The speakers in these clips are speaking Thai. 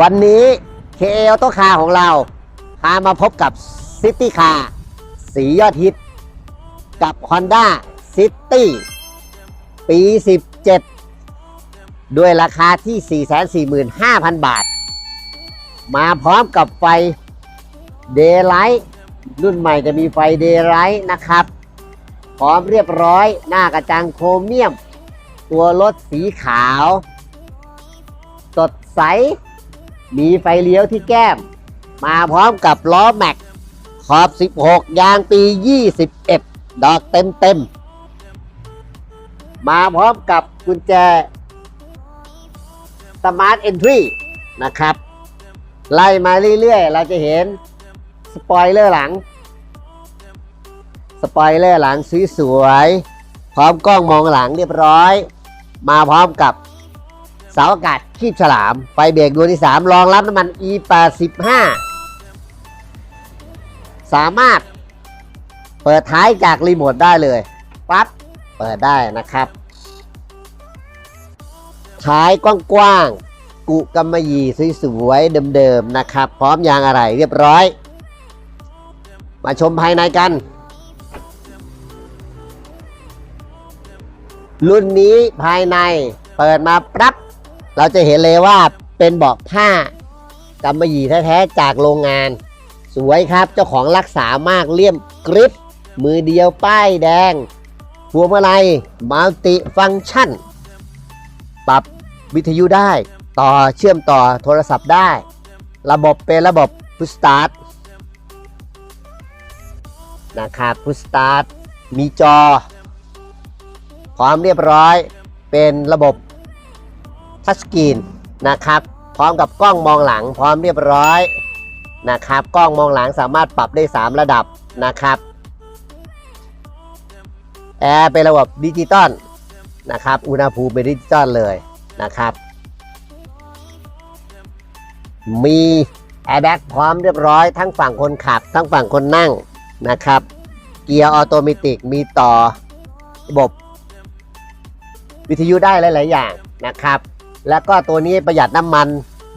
วันนี้ KA Auto Car ของเราพามาพบกับ City Car สียอดฮิต กับ Honda City ปี 17 ด้วยราคาที่ 445,000 บาท มาพร้อมกับไฟ Daylight รุ่นใหม่จะมีไฟ Daylight นะครับ พร้อมเรียบร้อยหน้ากระจังโครเมียม ตัวรถสีขาว สดใส มีไฟเลี้ยวที่แก้ม มาพร้อมกับล้อแม็ก ขอบ 16 ยางปี 21 ดอกเต็มเต็ม มาพร้อมกับกุญแจ Smart Entry นะครับ ไล่มาเรื่อยๆ เราจะเห็น สปอยเลอร์หลัง สปอยเลอร์หลังสวยๆพร้อมกล้องมองหลังเรียบร้อย มาพร้อมกับ เสาอากาศคีบฉลาม ไฟเบรกดวงที่ 3 รองรับน้ำมัน E85 สามารถเปิดท้ายจากรีโมทได้เลย ปั๊บ เปิดได้นะครับท้ายกว้างๆ กุกำมะหยี่สวยๆ เดิมๆ นะครับ พร้อมยางอะไรเรียบร้อย มาชมภายในกัน รุ่นนี้ภายในเปิดมาปั๊บ เราจะเห็นเลยว่าเป็นเบาะผ้ากำมะหยี่แท้ๆจากโรงงาน สวยครับเจ้าของรักษามากเลี่ยมกริปมือเดียวป้ายแดงพวงมาลัยมัลติฟังก์ชัน ปรับวิทยุได้ ต่อเชื่อมต่อโทรศัพท์ได้ ระบบเป็นระบบพุสตาร์ทนะครับพุสตาร์ทมีจอ พร้อมเรียบร้อยเป็นระบบ ทัชสกรีนนะครับ พร้อมกับกล้องมองหลังพร้อมเรียบร้อยนะครับ กล้องมองหลังสามารถปรับได้ 3 ระดับนะครับแอร์เป็นระบบดิจิตอลนะครับ อุณหภูมิเป็นดิจิตอลเลยนะครับ มีแอร์แบ็กพร้อมเรียบร้อย ทั้งฝั่งคนขับ ทั้งฝั่งคนนั่งนะครับ เกียร์ออโตเมติกมีต่อระบบ วิทยุได้หลาย ๆ อย่างนะครับ แล้วก็ตัวนี้ประหยัดน้ำมัน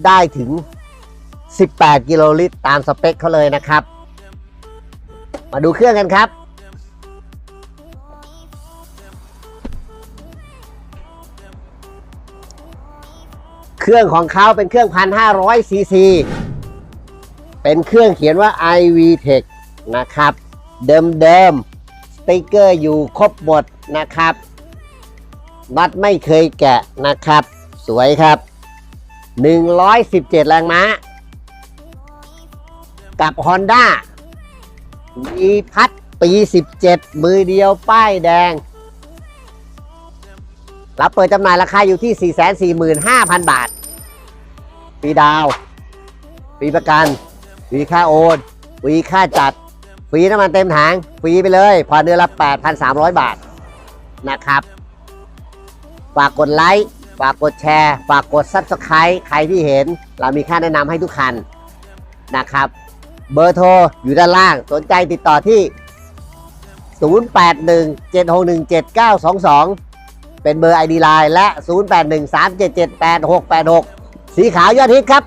ได้ถึง 18 กิโลลิตรตามสเปคเขาเลยนะครับ มาดูเครื่องกันครับ เครื่องของเขาเป็นเครื่อง 1,500 ซีซี เป็นเครื่องเขียนว่า iV Tech นะครับ เดิมๆสติกเกอร์อยู่ครบหมดนะครับน็อตไม่เคยแกะนะครับ สวยครับ 117 แรงม้า กับ Honda มีพัดปี 17 มือเดียวป้ายแดง รับเปิดจำหน่ายราคาอยู่ที่ 445,000 บาทฟรีดาวฟรีประกันฟรีค่าโอนฟรีค่าจัดฟรีน้ำมันเต็มถังฟรีไปเลยผ่อนเดือนละ 8,300 บาทนะครับ ฝากกดไลค์ ฝากกดแชร์ ฝากกด Subscribe ใครที่เห็น เรามีค่าแนะนำให้ทุกคันนะครับ เบอร์โทรอยู่ด้านล่าง สนใจติดต่อที่ 0817617922 เป็นเบอร์ ID Line และ 0813778686 สีขาวยอดฮิตครับ